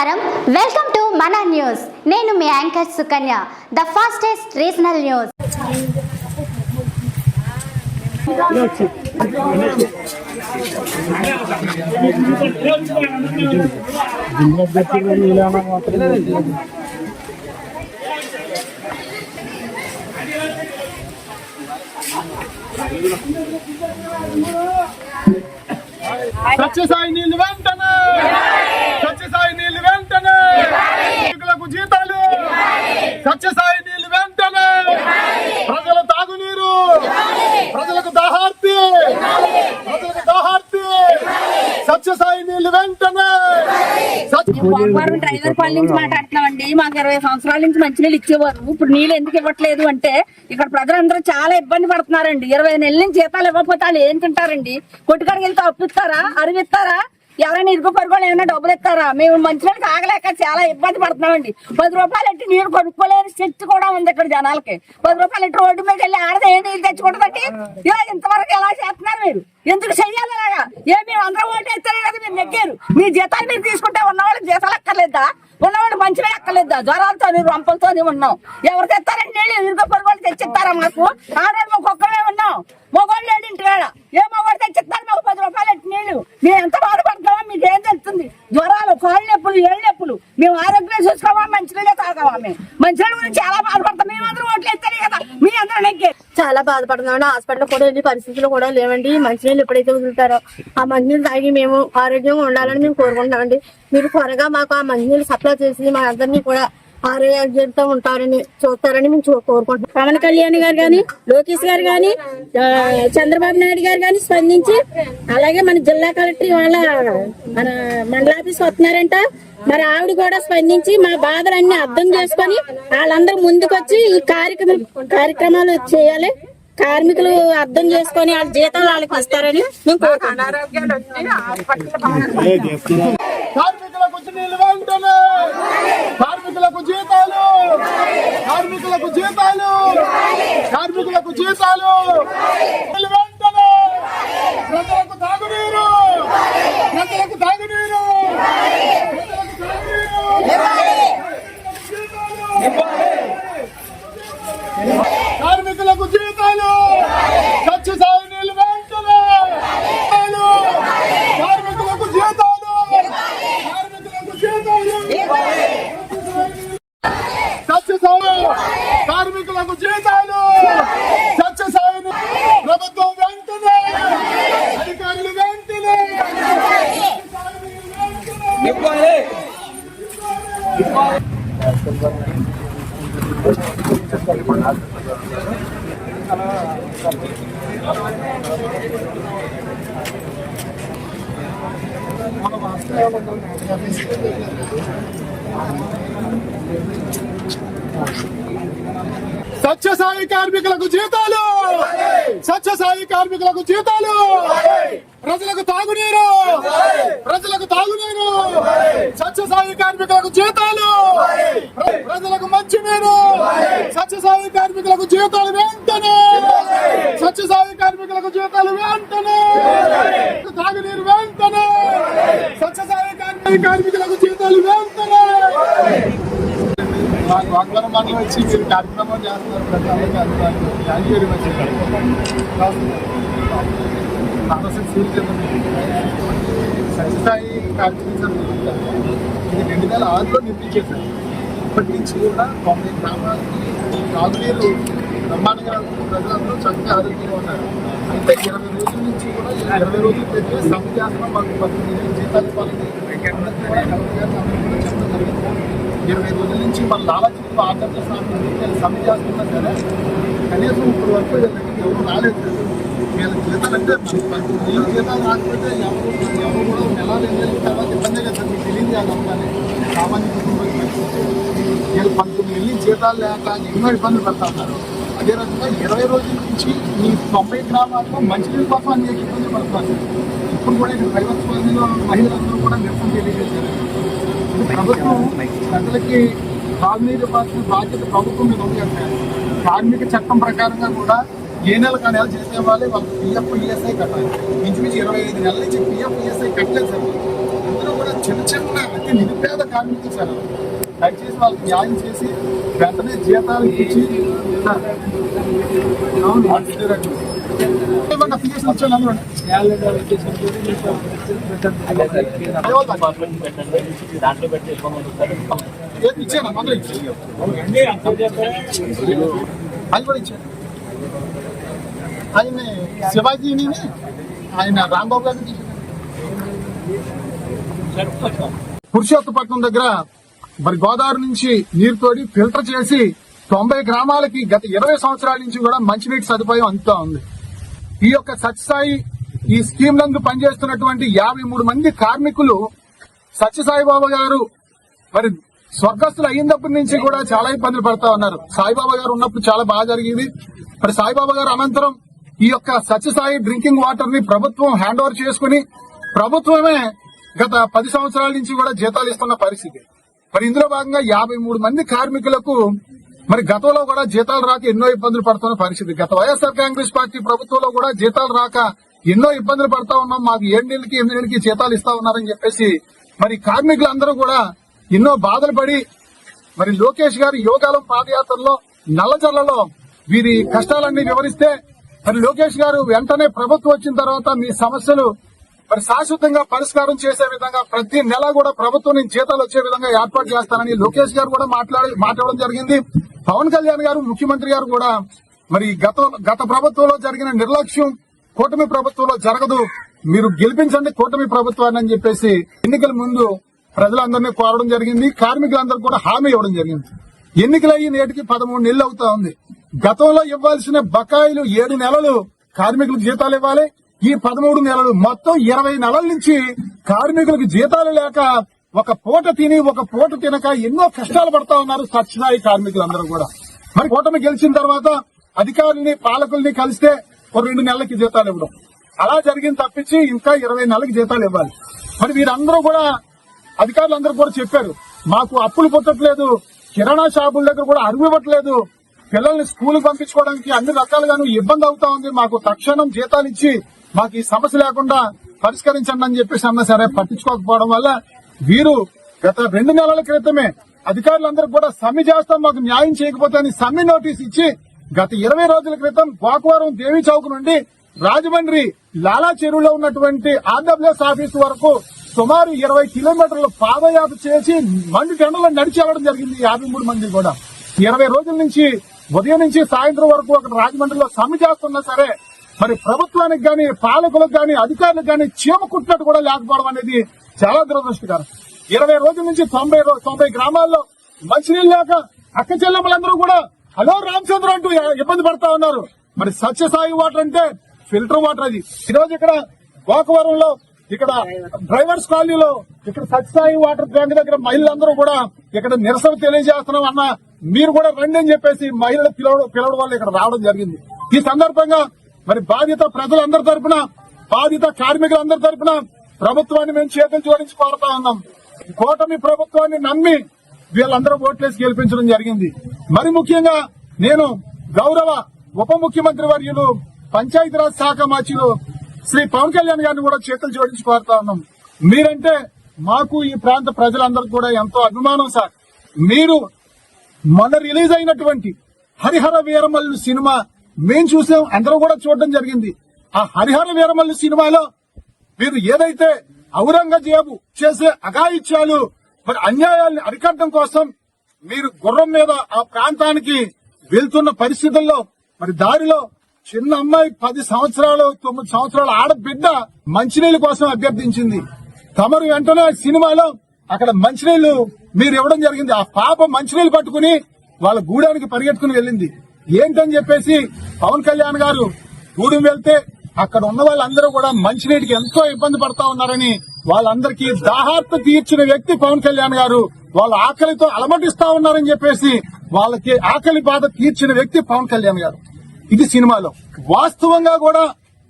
నమస్కారం. Welcome to మన news నేను మీ anchor Sukanya the fastest regional news Satyasai నీళ్ళు వెంటనే సత్యసాయి నీళ్ళు వెంటనే రైతులకు జీతాలు సత్యసాయి వెంటనే! ప్రజల తాగునీరు! ప్రజలకు దాహార్తి! ప్రజలకు దాహార్తి! సత్యసాయి వెంటనే! పోలవరం డ్రైవర్ పల్లి నుంచి మాట్లాడుతున్నామండి. మాకు ఇరవై సంవత్సరాల నుంచి మంచినీళ్ళు ఇచ్చేవారు. ఇప్పుడు నీళ్ళు ఎందుకు ఇవ్వట్లేదు అంటే ఇక్కడ ప్రజలందరూ చాలా ఇబ్బంది పడుతున్నారండి. ఇరవై నెలల నుంచి జీతాలు ఇవ్వకపోతే వాళ్ళు ఏం తింటారండి? కొట్టుకాడికి వెళ్తే అప్పు ఇస్తారా? అరివిస్తారా ఎవరైనా ఇరుగు పరుగులు ఏమైనా డబ్బులు ఇస్తారా? మేము మంచినీళ్ళకి ఆగలేక చాలా ఇబ్బంది పడుతున్నామండి. పది రూపాయలు ఎట్టి నీరు కొనుక్కోలేని శక్తి కూడా ఉంది ఇక్కడ జనాలకి. పది రూపాయలు ఎట్టి రోడ్డు మీద వెళ్ళి ఆడదే ఏ నీళ్ళు తెచ్చుకుంటుందండి? ఇలా ఇంతవరకు ఎలా చేస్తున్నారు మీరు? ఎందుకు చెయ్యాలి అలాగా ఏ మీరు అందరూ ఓటు వేస్తారే కదా మీరు నెగ్గారు. మీ జీతాలు మీరు తీసుకుంటే ఉన్నవాళ్ళకి జీతాలు ఎక్కర్లేదా ఉన్నవాళ్ళు మంచిగా ఎక్కర్లేదా జ్వరాలతో రంపలతో ఉన్నాం. ఎవరు తెస్తారండి నీళ్ళు? ఇరుగు పరుగులు తెచ్చిస్తారా మాకు? ఆడవాళ్ళు మాకు ఉన్నాం. మొగోళ్ళు లేడు వేళ. ఏ మొగోడు తెచ్చిస్తారు మాకు పది రూపాయలు ఎట్టి నీళ్ళు. మేము ఎంత బాధపడతామో మీకు ఏం తెలుస్తుంది? జ్వరాలు కాళ్ళు నొప్పులు ఏళ్ళు నొప్పులు. మేము ఆరోగ్యం మంచి మంచినీళ్ళే తాగవా మేము? మంచినీళ్ళ గురించి చాలా బాధపడతాం. మేము అందరూ ఓట్లు కదా. మీ అందరూ నెగ్గే చాలా బాధపడుతున్నాం. హాస్పిటల్ కూడా వెళ్ళి పరిస్థితులు కూడా లేవండి. మంచినీళ్ళు ఎప్పుడైతే వదులుతారో ఆ మంచినీళ్ళు తాగి మేము ఆరోగ్యంగా ఉండాలని మేము కోరుకుంటామండి మీరు త్వరగా మాకు ఆ మంచినీళ్ళు సప్లై చేసి మా అందరినీ కూడా ఆరోగ్యంతో ఉంటారని చూస్తారని మేము కోరుకుంటున్నాం. పవన్ కళ్యాణ్ గారు కానీ లోకేష్ గారు కానీ చంద్రబాబు నాయుడు గారు కానీ స్పందించి అలాగే మన జిల్లా కలెక్టర్ వాళ్ళ మన మండలాఫీస్ వస్తున్నారంట. మరి ఆవిడ కూడా స్పందించి మా బాధలన్నీ అర్థం చేసుకొని వాళ్ళందరూ ముందుకొచ్చి ఈ కార్యక్రమం కార్యక్రమాలు చేయాలి. కార్మికులు అర్థం చేసుకొని వాళ్ళ జీతాలు వాళ్ళకి ఇస్తారని మేము కోరుకుంటున్నాం కార్మికులకు నీళ్ళు వెంటనే కార్మికులకు జీతాలు కార్మికులకు జీతాలు కార్మికులకు జీతాలు నీళ్ళు వెంటనే ప్రజలకు తాగునీరు ప్రజలకు తాగునీరు ప్రజలకు తాగునీరు కార్మికులకు జీతాలు స్వచ్ఛ సాగు నీళ్ళు వెంటనే జీతాలు. కార్మికులకు జీతాలు కార్మికులకు జీతాలు స్వచ్ఛ సాగు కార్మికులకు జీతాలు స్వచ్ఛ సాగు ప్రభుత్వం వెంటనే అధికారులు వెంటనే సత్యసాయి కార్మికులకు జీతాలు సత్యసాయి కార్మికులకు జీతాలు ప్రజలకు తాగునీరు! ప్రజలకు తాగునీరు! సత్యసాయి కార్మికులకు జీతాలు! ప్రజలకు మంచినీరు సత్యసాయి కార్మికులకు జీతాలు వెంటనే! సత్యసాయి కార్మికులకు జీతాలు వెంటనే! తాగునీరు వెంటనే! సత్యసాయి కార్మిక కార్మికులకు జీతాలు వెంటనే! మాకు వాగ్దానం మండలం వచ్చి మీరు కార్యక్రమం చేస్తున్నారు ప్రజలందరికీ అందుబాటులో thank you very much Satyasai కార్యక్రమం ఇది రెండు వేల ఆరులో నిర్మించేశారు ఇప్పటి నుంచి కూడా తొంభై గ్రామాలకి తాగునీరు బ్రహ్మాండంగా ప్రజలందరూ చక్కగా ఆరోగ్యంగా ఉన్నారు అయితే ఇరవై రోజుల నుంచి కూడా ఇరవై రోజులు పెట్టి సమ్మె మాకు పద్దెనిమిది వేలు జీతాలు ఇవ్వాలని చెప్పడం జరిగింది ఇరవై రోజుల నుంచి మన లాలచీలు ఆకర్షణ స్వామి చేస్తున్నా సరే కనీసం ఇప్పుడు వరకు ఎవరు రాలేదు. వీళ్ళ జీతాలు అంటే పంతొమ్మిది జీతాలు రాకపోతే ఎవరు ఎవరు కూడా నెల రెండు నెలల తర్వాత ఇబ్బంది కదా మీకు తెలియదు కాదు సామాన్య కుటుంబానికి వీళ్ళు పంతొమ్మిది నెలల జీతాలు లేక ఎన్నో ఇబ్బందులు పడతా ఉన్నారు. అదే రకంగా ఇరవై రోజుల నుంచి ఈ తొంభై గ్రామాల్లో మంచినీళ్ళ కోసం అనేక ఇబ్బంది పడుతున్నారు ఇప్పుడు కూడా ఇక్కడ ప్రైవేట్ కాలనీలో మహిళలందరూ కూడా నిరసన తెలియజేశారు. ప్రభుత్వం ప్రజలకి తాగునీరు ఇవ్వాల్సిన బాధ్యత ప్రభుత్వం మీద ఉంది అంటే కార్మిక చట్టం ప్రకారంగా కూడా ఏ నెల కానీ నెల చేసే వాళ్ళే వాళ్ళకి పిఎఫ్ ఈఎస్ఐ కట్టాలి. ఇంచుమించు ఇరవై ఐదు నెలల నుంచి పిఎఫ్ ఈఎస్ఐ కట్టలేదు సార్. అందరూ కూడా చిన్న చిన్న అతి నిరుపేద కార్మికులు సార్ దయచేసి వాళ్ళకి న్యాయం చేసి వెంటనే జీతాలు ఇచ్చి అందులో ఇచ్చాను అది కూడా ఇచ్చాను ఆయన శివాజీని ఆయన రాంబాబు గారిని తీసుకున్నాను పురుషోత్తపట్నం దగ్గర మరి గోదావరి నుంచి నీరు తోడి ఫిల్టర్ చేసి తొంభై గ్రామాలకి గత ఇరవై సంవత్సరాల నుంచి కూడా మంచినీటి సదుపాయం అందుతా ఉంది. ఈ యొక్క సత్యసాయి ఈ స్కీమ్ నందు పనిచేస్తున్నటువంటి యాభై మూడు మంది కార్మికులు సత్యసాయి బాబా గారు మరి స్వర్గస్థులు అయినప్పటి నుంచి కూడా చాలా ఇబ్బందులు పడతా ఉన్నారు. సాయిబాబా గారు ఉన్నప్పుడు చాలా బాగా జరిగింది. మరి సాయిబాబా గారు అనంతరం ఈ యొక్క సత్యసాయి డ్రింకింగ్ వాటర్ని ప్రభుత్వం హ్యాండ్ ఓవర్ చేసుకుని ప్రభుత్వమే గత పది సంవత్సరాల నుంచి కూడా జీతాలు ఇస్తున్న పరిస్థితి. మరి ఇందులో భాగంగా యాభై మూడు మంది కార్మికులకు మరి గతంలో కూడా జీతాలు రాక ఎన్నో ఇబ్బందులు పడుతున్న పరిస్థితి. గత వైఎస్ఆర్ కాంగ్రెస్ పార్టీ ప్రభుత్వంలో కూడా జీతాలు రాక ఎన్నో ఇబ్బందులు పడతా ఉన్నాం. మాకు ఏడు నెలలకి ఎనిమిది నెలలకి జీతాలు ఇస్తా ఉన్నారని చెప్పేసి మరి కార్మికులందరూ కూడా ఎన్నో బాధలు పడి మరి లోకేష్ గారి యోగాలం పాదయాత్రలో నల్లజల్లలో వీరి కష్టాలన్నీ వివరిస్తే మరి లోకేష్ గారు వెంటనే ప్రభుత్వం వచ్చిన తర్వాత మీ సమస్యలు మరి శాశ్వతంగా పరిష్కారం చేసే విధంగా ప్రతి నెల కూడా ప్రభుత్వం నుంచి జీతాలు వచ్చే విధంగా ఏర్పాటు చేస్తానని లోకేష్ గారు కూడా మాట్లాడి మాట్లాడడం జరిగింది. పవన్ కళ్యాణ్ గారు ముఖ్యమంత్రి గారు కూడా మరి గత గత ప్రభుత్వంలో జరిగిన నిర్లక్ష్యం కూటమి ప్రభుత్వంలో జరగదు. మీరు గెలిపించండి కూటమి ప్రభుత్వాన్ని అని చెప్పేసి ఎన్నికల ముందు ప్రజలందరినీ కోరడం జరిగింది. కార్మికులందరూ కూడా హామీ ఇవ్వడం జరిగింది. ఎన్నికలయ్యి నేటికి పదమూడు నెలలు అవుతా ఉంది. గతంలో ఇవ్వాల్సిన బకాయిలు ఏడు నెలలు కార్మికులకు జీతాలు ఇవ్వాలి. ఈ పదమూడు నెలలు మొత్తం ఇరవై నెలల నుంచి కార్మికులకు జీతాలు లేక ఒక పూట తిని ఒక పూట తినక ఎన్నో కష్టాలు పడతా ఉన్నారు సత్యనాయి కార్మికులందరూ కూడా. మరి కూటమి గెలిచిన తర్వాత అధికారుల్ని పాలకుల్ని కలిస్తే ఒక రెండు నెలలకి జీతాలు ఇవ్వడం. అలా జరిగింది తప్పించి ఇంకా ఇరవై నెలలకి జీతాలు ఇవ్వాలి. మరి వీరందరూ కూడా అధికారులందరూ కూడా చెప్పారు మాకు అప్పులు పుట్టట్లేదు కిరాణా షాపుల దగ్గర కూడా అరుగు ఇవ్వట్లేదు పిల్లల్ని స్కూల్ పంపించుకోవడానికి అన్ని రకాలుగాను ఇబ్బంది అవుతా ఉంది. మాకు తక్షణం జీతాలు ఇచ్చి మాకు ఈ సమస్య లేకుండా పరిష్కరించండి అని చెప్పేసి అన్నా సరే పట్టించుకోకపోవడం వల్ల వీరు గత రెండు నెలల క్రితమే అధికారులందరూ కూడా సమ్మె చేస్తాం మాకు న్యాయం చేయకపోతే అని సమ్మె నోటీస్ ఇచ్చి గత ఇరవై రోజుల క్రితం గోకవరం దేవి చౌక్ నుండి రాజమండ్రి లాలా చెరువులో ఉన్నటువంటి ఆర్డబ్ల్యూఎస్ ఆఫీస్ వరకు సుమారు ఇరవై కిలోమీటర్లు పాదయాత్ర చేసి మండు టెండలో నడిచి వెళ్ళడం జరిగింది. యాభై మూడు మంది కూడా. ఇరవై రోజుల నుంచి ఉదయం నుంచి సాయంత్రం వరకు అక్కడ రాజమండ్రిలో సమ్మె చేస్తున్నా సరే మరి ప్రభుత్వానికి గాని పాలకులకు గాని అధికారులకు గాని చీమ కుట్టినట్టు కూడా లేకపోవడం అనేది చాలా దురదృష్టకరం. ఇరవై రోజుల నుంచి తొంభై తొంభై గ్రామాల్లో మంచినీళ్ళు లేక అక్క చెల్లెమ్మలందరూ కూడా హలో రామచంద్ర అంటూ ఇబ్బంది పడతా ఉన్నారు. మరి సత్యసాయి వాటర్ అంటే ఫిల్టర్ వాటర్ అది. ఈరోజు ఇక్కడ గోకవరంలో ఇక్కడ డ్రైవర్స్ కాలనీలో ఇక్కడ సత్యసాయి వాటర్ ట్యాంక్ దగ్గర మహిళలందరూ కూడా ఇక్కడ నిరసన తెలియజేస్తున్నాం అన్న మీరు కూడా రండి అని చెప్పేసి మహిళలు పిలవడం పిలవడం వల్ల ఇక్కడ రావడం జరిగింది. ఈ సందర్భంగా మరి బాధిత ప్రజలందరి తరపున బాధిత కార్మికులందరి తరపున ప్రభుత్వాన్ని మేము చేతులు జోడించి కోరుతా ఉన్నాం. కూటమి ప్రభుత్వాన్ని నమ్మి వీళ్ళందరూ ఓట్లేసి గెలిపించడం జరిగింది. మరి ముఖ్యంగా నేను గౌరవ ఉప ముఖ్యమంత్రి వర్యులు పంచాయతీరాజ్ శాఖ మంత్రులు శ్రీ పవన్ కళ్యాణ్ గారిని కూడా చేతులు జోడించి కోరుతా ఉన్నాం. మీరంటే మాకు ఈ ప్రాంత ప్రజలందరికీ కూడా ఎంతో అభిమానం సార్. మీరు మొన్న రిలీజ్ అయినటువంటి హరిహర వీరమల్లు సినిమా మేం చూసాం అందరూ కూడా చూడడం జరిగింది. ఆ హరిహర వీరమల్లు సినిమాలో మీరు ఏదైతే ఔరంగజేబు చేసే అఘాయిత్యాలు మరి అన్యాయాల్ని అరికట్టడం కోసం మీరు గుర్రం మీద ఆ ప్రాంతానికి వెళ్తున్న పరిస్థితుల్లో మరి దారిలో చిన్న అమ్మాయి పది సంవత్సరాలు తొమ్మిది సంవత్సరాల ఆడబిడ్డ మంచినీళ్ళ కోసం అభ్యర్థించింది. తమరు వెంటనే సినిమాలో అక్కడ మంచినీళ్ళు మీరు ఇవ్వడం జరిగింది. ఆ పాప మంచినీళ్ళు పట్టుకుని వాళ్ళ గూడానికి పరిగెట్టుకుని వెళ్ళింది. ఏంటని చెప్పేసి పవన్ కళ్యాణ్ గారు గూడెం వెళ్తే అక్కడ ఉన్న వాళ్ళందరూ కూడా మంచినీటికి ఎంతో ఇబ్బంది పడతా ఉన్నారని వాళ్ళందరికీ దాహార్త తీర్చిన వ్యక్తి పవన్ కళ్యాణ్ గారు వాళ్ళ ఆకలితో అలమటిస్తా ఉన్నారని చెప్పేసి వాళ్ళకి ఆకలి బాధ తీర్చిన వ్యక్తి పవన్ కళ్యాణ్ గారు. ఇది సినిమాలో. వాస్తవంగా కూడా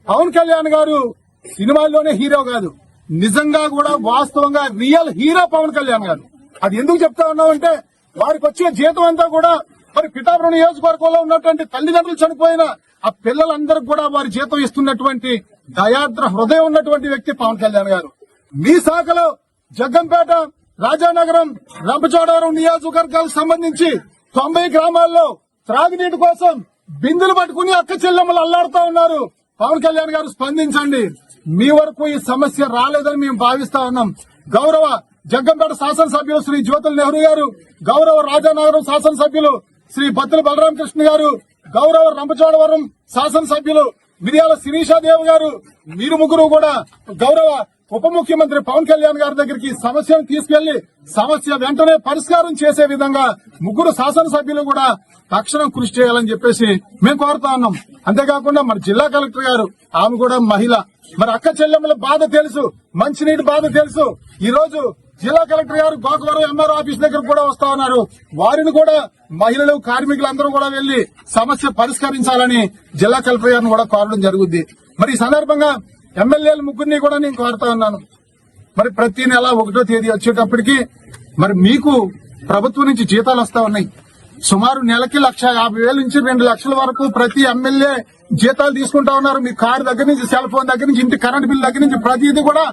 పవన్ కళ్యాణ్ గారు సినిమాల్లోనే హీరో కాదు. నిజంగా కూడా వాస్తవంగా రియల్ హీరో పవన్ కళ్యాణ్ గారు. అది ఎందుకు చెప్తా ఉన్నామంటే వారికి వచ్చిన జీతం అంతా కూడా మరి పిఠాపురం నియోజకవర్గంలో ఉన్నటువంటి తల్లిదండ్రులు చనిపోయిన ఆ పిల్లలందరికి కూడా వారి జీతం ఇస్తున్నటువంటి దయాద్ర హృదయం ఉన్నటువంటి వ్యక్తి పవన్ కళ్యాణ్ గారు. మీ శాఖలో జగ్గంపేట రాజానగరం రంపచోడవరం నియోజకవర్గాలకు సంబంధించి తొంభై గ్రామాల్లో త్రాగునీటి కోసం బిందులు పట్టుకుని అక్క చెల్లెమ్మలు అల్లాడుతా ఉన్నారు. పవన్ కళ్యాణ్ గారు స్పందించండి. మీ వరకు ఈ సమస్య రాలేదని మేము భావిస్తా ఉన్నాం. గౌరవ జగ్గంపేట శాసనసభ్యులు శ్రీ జ్యోతుల నెహ్రూ గారు గౌరవ రాజానగరం శాసనసభ్యులు శ్రీ బత్తుల బలరామకృష్ణ గారు గౌరవ రంపచోడవరం శాసనసభ్యులు మిరియాల శిరీషాదేవి గారు మీరు ముగ్గురు కూడా గౌరవ ఉప ముఖ్యమంత్రి పవన్ కళ్యాణ్ గారి దగ్గరికి సమస్యను తీసుకెళ్ళి సమస్య వెంటనే పరిష్కారం చేసే విధంగా ముగ్గురు శాసనసభ్యులు కూడా తక్షణం కృషి చేయాలని చెప్పేసి మేము కోరుతా ఉన్నాం. అంతేకాకుండా మన జిల్లా కలెక్టర్ గారు ఆమె కూడా మహిళ. మరి అక్క చెల్లెమ్మల బాధ తెలుసు మంచినీటి బాధ తెలుసు. ఈ రోజు జిల్లా కలెక్టర్ గారు గోకవరం ఎంఆర్ ఆఫీస్ దగ్గర కూడా వస్తా ఉన్నారు. వారిని కూడా మహిళలు కార్మికులందరూ కూడా వెళ్ళి సమస్య పరిష్కరించాలని జిల్లా కలెక్టర్ గారిని కూడా కోరడం జరుగుద్ది. మరి ఈ సందర్భంగా ఎమ్మెల్యేలు ముగ్గురిని కూడా నేను కోరుతా ఉన్నాను. మరి ప్రతి నెల ఒకటో తేదీ వచ్చేటప్పటికి మరి మీకు ప్రభుత్వం నుంచి జీతాలు వస్తా ఉన్నాయి. సుమారు నెలకి లక్ష యాభై వేల నుంచి రెండు లక్షల వరకు ప్రతి ఎమ్మెల్యే జీతాలు తీసుకుంటా ఉన్నారు. మీ కారు దగ్గర నుంచి సెల్ ఫోన్ దగ్గర నుంచి ఇంటి కరెంట్ బిల్ దగ్గర నుంచి ప్రతిదీ కూడా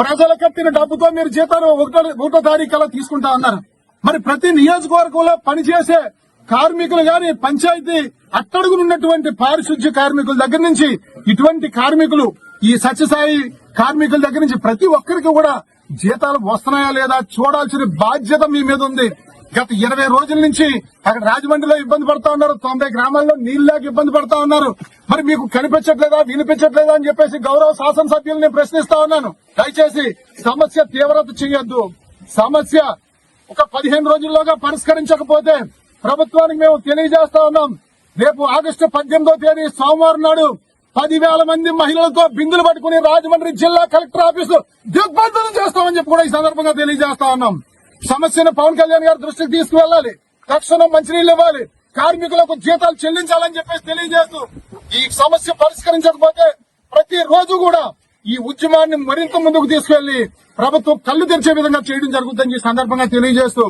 ప్రజలు కట్టిన డబ్బుతో మీరు జీతాలు ఒకటో ఒకటో తారీఖు అలా తీసుకుంటా ఉన్నారు. మరి ప్రతి నియోజకవర్గంలో పనిచేసే కార్మికులు గాని పంచాయతీ అట్టడుగునున్నటువంటి పారిశుద్ధ్య కార్మికుల దగ్గర నుంచి ఇటువంటి కార్మికులు ఈ సత్యసాయి కార్మికుల దగ్గర నుంచి ప్రతి ఒక్కరికి కూడా జీతాలు వస్తున్నాయా లేదా చూడాల్సిన బాధ్యత మీ మీద ఉంది. గత ఇరవై రోజుల నుంచి అక్కడ రాజమండ్రిలో ఇబ్బంది పడతా ఉన్నారు. తొంభై గ్రామాల్లో నీళ్ళు ఇబ్బంది పడతా ఉన్నారు. మరి మీకు కనిపించట్లేదా? వినిపించట్లేదా అని చెప్పేసి గౌరవ శాసనసభ్యుల్ని ప్రశ్నిస్తా ఉన్నాను. దయచేసి సమస్య తీవ్రత చేయొద్దు. సమస్య ఒక పదిహేను రోజుల్లోగా పరిష్కరించకపోతే ప్రభుత్వానికి మేము తెలియజేస్తా ఉన్నాం. రేపు ఆగస్టు పద్దెనిమిదో తేదీ సోమవారం నాడు పదివేల మంది మహిళలతో బిందులు పట్టుకుని రాజమండ్రి జిల్లా కలెక్టర్ ఆఫీసు దిగ్బంధనం చేస్తామని చెప్పి కూడా ఈ సందర్భంగా తెలియజేస్తా ఉన్నాం. సమస్యను పవన్ కళ్యాణ్ గారి దృష్టికి తీసుకువెళ్ళాలి. తక్షణం మంచినీళ్ళు ఇవ్వాలి. కార్మికులకు జీతాలు చెల్లించాలని చెప్పేసి తెలియజేస్తూ ఈ సమస్య పరిష్కరించకపోతే ప్రతి రోజు కూడా ఈ ఉద్యమాన్ని మరింత ముందుకు తీసుకెళ్ళి ప్రభుత్వం కళ్ళు తెరిచే విధంగా చేయడం జరుగుతుందని ఈ సందర్భంగా తెలియజేస్తూ